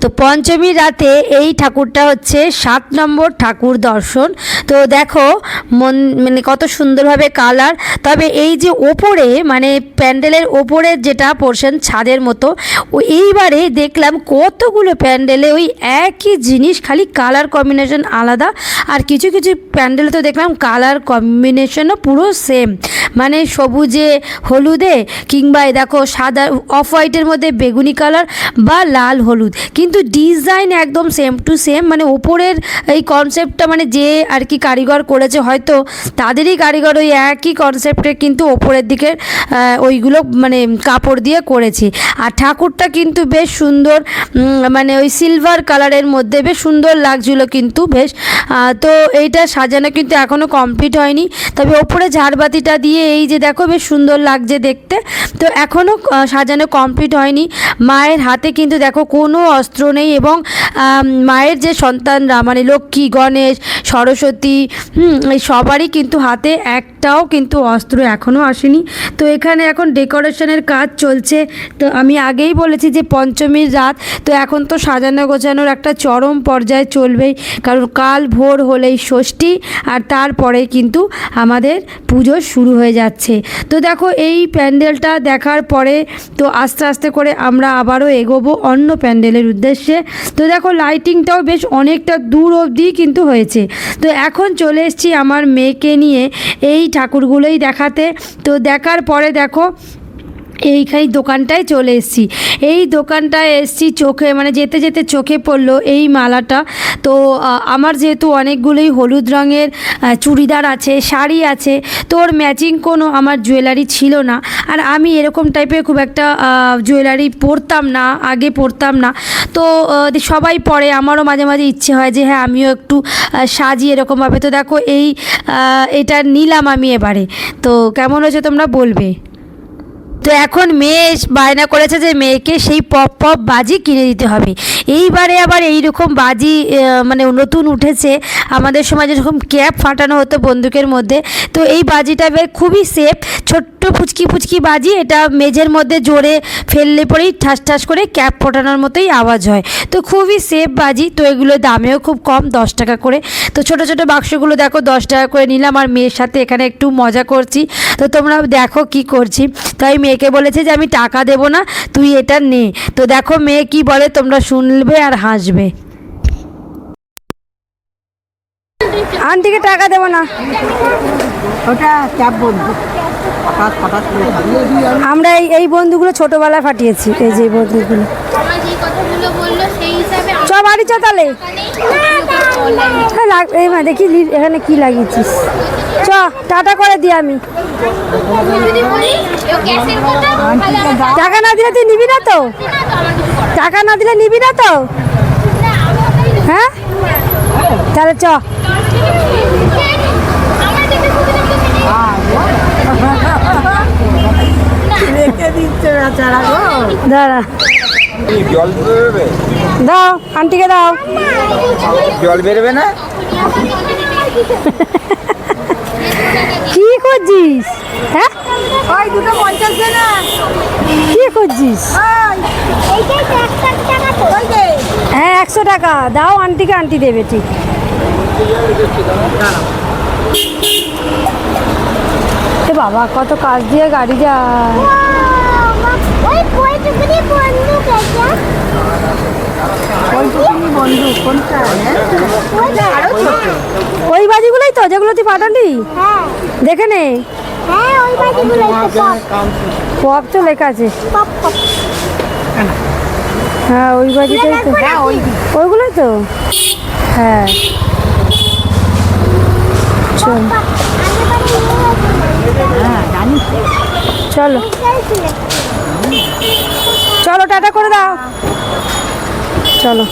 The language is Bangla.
তো পঞ্চমী রাতে এই ঠাকুরটা হচ্ছে সাত নম্বর ঠাকুর দর্শন। তো দেখো, মন মানে কত সুন্দরভাবে কালার। তবে এই যে ওপরে মানে প্যান্ডেলের ওপরের যেটা পোর্শন ছাদের মতো এইবারে দেখলাম কতগুলো প্যান্ডেলে ওই একই জিনিস, খালি কালার কম্বিনেশন আলাদা। আর কিছু কিছু প্যান্ডেলে তো দেখলাম কালার কম্বিনেশনও পুরো সেম মানে সবুজে, হলুদে, কিংবা দেখো সাদা অফ হোয়াইটের মধ্যে বেগুনি কালার বা লাল হলুদ। কিন্তু ডিজাইন একদম সেম টু সেম মানে ওপরের এই কনসেপ্টটা মানে যে আর কি কারিগর করেছে হয়তো তাদেরই কারিগর ওই একই কনসেপ্টে কিন্তু ওপরের দিকের ওইগুলো মানে কাপড় দিয়ে করেছে। আর ঠাকুরটা কিন্তু বেশ সুন্দর মানে ওই সিলভার কালারের মধ্যে বেশ সুন্দর লাগছিল কিন্তু বেশ। তো এইটা সাজানো কিন্তু এখনও কমপ্লিট হয়নি। তবে ওপরে ঝাড়বাতিটা দিয়ে এই যে দেখো বেশ সুন্দর লাগছে দেখতে। তো এখনও সাজানো কমপ্লিট হয়নি। মায়ের হাতে কিন্তু দেখো কোনো অস্ত্র নেই এবং মায়ের যে সন্তানরা মানে লক্ষ্মী, গণেশ, সরস্বতী সবারই কিন্তু হাতে একটাও কিন্তু অস্ত্র এখনও আসেনি। তো এখানে এখন ডেকোরেশনের কাজ চলছে। তো আমি আগেই বলেছি যে পঞ্চমীর রাত, তো এখন তো সাজানো গোছানোর একটা চরম পর্যায়ে চলবেই। কারণ কাল ভোর হলেই ষষ্ঠী, আর তারপরে কিন্তু আমাদের পুজো শুরু হয়ে যাচ্ছে। তো দেখো, এই প্যান্ডেলটা দেখার পরে তো আস্তে আস্তে করে আমরা আবারও এগোবো অন্য প্যান্ডেলের উদ্দেশ্যে। তো দেখো লাইটিংটাও বেশ অনেকটা দূর অবধি কিন্তু হয়েছে। তো এখন চলে এসেছি আমার মেয়েকে নিয়ে এই ঠাকুরগুলোই দেখাতে। তো দেখার পরে দেখো এইখানে দোকানটায় চলে এসেছি। এই দোকানটায় এসেছি চোখে মানে যেতে যেতে চোখে পড়ল এই মালাটা। তো আমার যেহেতু অনেকগুলোই হলুদ রঙের চুড়িদার আছে, শাড়ি আছে, তো ওর ম্যাচিং কোনো আমার জুয়েলারি ছিল না। আর আমি এরকম টাইপের খুব একটা জুয়েলারি পরতাম না, আগে পরতাম না। তো সবাই পরে, আমারও মাঝে মাঝে ইচ্ছে হয় যে হ্যাঁ আমিও একটু সাজি এরকমভাবে তো দেখো, এই এটা নিলাম আমি এবারে। তো কেমন হয়েছে তোমরা বলবে? তো এখন মেয়ে বায়না করেছে যে মেয়েকে সেই পপ পপ বাজি কিনে দিতে হবে। এইবারে আবার এই রকম বাজি মানে নতুন উঠেছে। আমাদের সময় যেরকম ক্যাপ ফাটানো হতো বন্দুকের মধ্যে, তো এই বাজিটা বেশ খুবই সেফ ছোট্ট ফুচকি ফুচকি বাজি, এটা মেঝের মধ্যে জোরে ফেললে পরেই ঠাস ঠাস করে ক্যাপ ফোটানোর মতোই আওয়াজ হয়। তো খুবই সেফ বাজি, তো এগুলো দামেও খুব কম, দশ টাকা করে। তো ছোট ছোট বাক্সগুলো দেখো, দশ টাকা করে নিলাম। আর মেয়ের সাথে এখানে একটু মজা করছি। তো তোমরা দেখো কি করছি। তাই আমি মেয়েকে বলেছে যে আমি টাকা দেবো না তুই এটা নে। তো দেখো মেয়ে কি বলে তোমরা শুনবে আর হাসবে। আন্টিকে টাকা দেবো না। ওটা ক্যাব বন্ধু। আমরা এই এই বন্ধুগুলো ছোটোবেলায় ফাটিয়েছি এই যে বন্ধুগুলো। আমার যে কথাগুলো বলল সেই হিসাবে চ বাড়ি চ তাহলে। মা দেখি এখানে কি লাগিয়েছিস। চ টাটা করে দিই আমি। টাকা না দিলে তুই নিবি না তো? টাকা না দিলে নিবি না তো? হ্যাঁ? তাহলে চ। দাঁড়া। দাও আন্টিকে দাও। জল বেরোবে না? কি করছিস? হ্যাঁ? ওই দুটো পঞ্চাশ দে না কি করছিস? হ্যাঁ একশো টাকা। দাও আন্টিকে আন্টি দেবে ঠিক। এ বাবা কত কাজ দিয়ে গাড়ি যায়। ওই বন্দুক বন্ধু কোনটা? ওই বাজিগুলোই তো যেগুলো তুই পাঠালি? হ্যাঁ। দেখে নে। হ্যাঁ পপ পপ তো লেখা আছে। হ্যাঁ ওই বাজিটাই তো। হ্যাঁ ওইগুলোই তো? হ্যাঁ। চল হ্যাঁ চলো। চলো টাটা করে দাও। চলো।